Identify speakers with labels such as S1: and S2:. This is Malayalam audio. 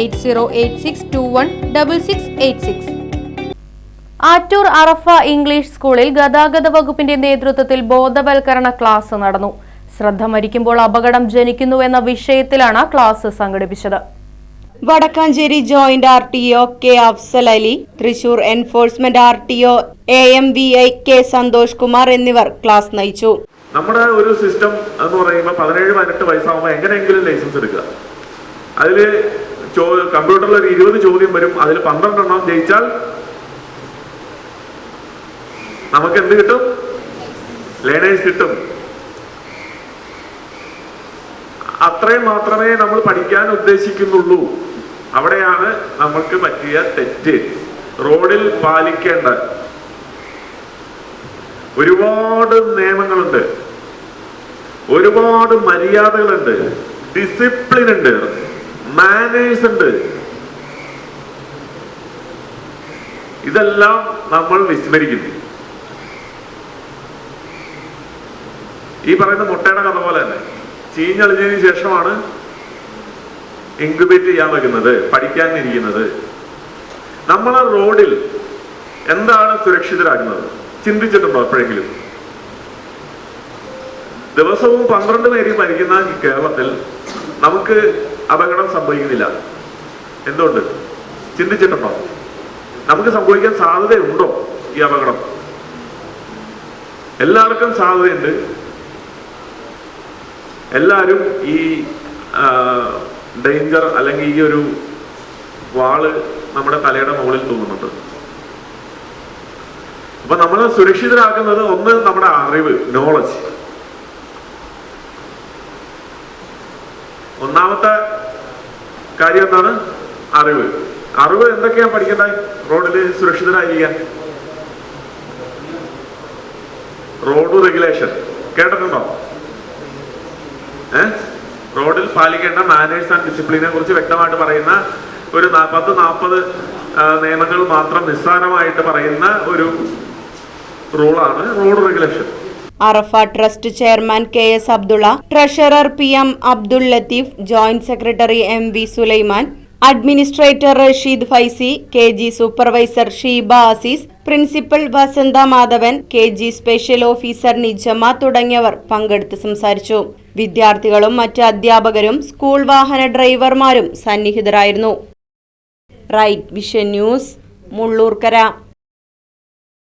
S1: Eight zero eight six two one double six eight six. Attoor Arafa English സ്കൂളിൽ ഗതാഗത വകുപ്പിന്റെ നേതൃത്വത്തിൽ ബോധവൽക്കരണ ക്ലാസ് നടന്നു. ശ്രദ്ധ മരിക്കുമ്പോൾ അപകടം ജനിക്കുന്നുവെന്ന വിഷയത്തിലാണ് ക്ലാസ് സംഘടിപ്പിച്ചത്.
S2: Vadakkanchery joint R T O K Afsal Ali Thrissur enforcement R T O A M V I K Santhosh Kumar എന്നിവർ ക്ലാസ് നയിച്ചു.
S3: നമ്മുടെ ഒരു സിസ്റ്റം എന്ന് പറയുമ്പോൾ പതിനേഴ് പതിനെട്ട് വയസ്സാകുമ്പോൾ എങ്ങനെയെങ്കിലും ലൈസൻസ് എടുക്കുക. അതിൽ കമ്പ്യൂട്ടറിൽ ഒരു ഇരുപത് ചോദ്യം വരും. അതിൽ പന്ത്രണ്ടെണ്ണം ജയിച്ചാൽ നമുക്ക് എന്ത് കിട്ടും? ലേണേഴ്സ് കിട്ടും. അത്രയും മാത്രമേ നമ്മൾ പഠിക്കാൻ ഉദ്ദേശിക്കുന്നുള്ളൂ. അവിടെയാണ് നമ്മൾക്ക് പറ്റിയ തെറ്റ്. റോഡിൽ പാലിക്കേണ്ട ഒരുപാട് നിയമങ്ങളുണ്ട്. ഒരുപാട് മര്യാദകളുണ്ട്. ഡിസിപ്ലിൻ ഉണ്ട്. മാനേഴ്സ് ഉണ്ട്. ഇതെല്ലാം നമ്മൾ വിസ്മരിക്കുന്നു. ഈ പറയുന്ന മുട്ടയുടെ കഥ പോലെ തന്നെ. ചീഞ്ഞളിഞ്ഞതിന് ശേഷമാണ് ഇൻക്യുബേറ്റ് ചെയ്യാൻ വെക്കുന്നത് പഠിക്കാൻ ഇരിക്കുന്നത്. നമ്മളെ റോഡിൽ എന്താണ് സുരക്ഷിതരാകുന്നത്? ചിന്തിച്ചിട്ടുണ്ടോ എപ്പോഴെങ്കിലും? ദിവസവും പന്ത്രണ്ട് പേര് മരിക്കുന്ന കേരളത്തിൽ നമുക്ക് അപകടം സംഭവിക്കുന്നില്ല. എന്തുകൊണ്ട്? ചിന്തിച്ചിട്ടുണ്ടോ? നമുക്ക് സംഭവിക്കാൻ സാധ്യതയുണ്ടോ ഈ അപകടം? എല്ലാവർക്കും സാധ്യതയുണ്ട്. എല്ലാവരും ഈ ഡേഞ്ചർ അല്ലെങ്കിൽ ഈ ഒരു വാൾ നമ്മുടെ തലയുടെ മുകളിൽ തൂങ്ങുന്നുണ്ട് അപ്പൊ നമ്മൾ സുരക്ഷിതരാക്കുന്നത് ഒന്ന് നമ്മുടെ അറിവ് നോളജ് ഒന്നാമത്തെ കാര്യം എന്താണ്? അറിവ്. അറിവ് എന്തൊക്കെയാ പഠിക്കേണ്ടത്? റോഡിൽ സുരക്ഷിതരായിരിക്കാൻ. Road regulation. കേട്ടിട്ടുണ്ടോ? ഏഹ് റോഡിൽ പാലിക്കേണ്ട മാനേഴ്സ് ആൻഡ് ഡിസിപ്ലിനെ കുറിച്ച് വ്യക്തമായിട്ട് പറയുന്ന ഒരു പത്ത് നാൽപ്പത് നിയമങ്ങൾ മാത്രം നിസ്സാരമായിട്ട് പറയുന്ന ഒരു റൂളാണ് road regulation.
S2: Arafa trust chairman K S Abdulla treasurer P M Abdul Latheef joint secretary M V Sulaiman administrator Rasheed Faizy K G supervisor Sheeba Azeez principal Vasantha Madhavan K G special officer Nijama തുടങ്ങിയവർ പങ്കെടുത്ത് സംസാരിച്ചു. വിദ്യാർത്ഥികളും മറ്റ് അധ്യാപകരും സ്കൂൾ വാഹന ഡ്രൈവർമാരും സന്നിഹിതരായിരുന്നു. Right vision news Mullurkara.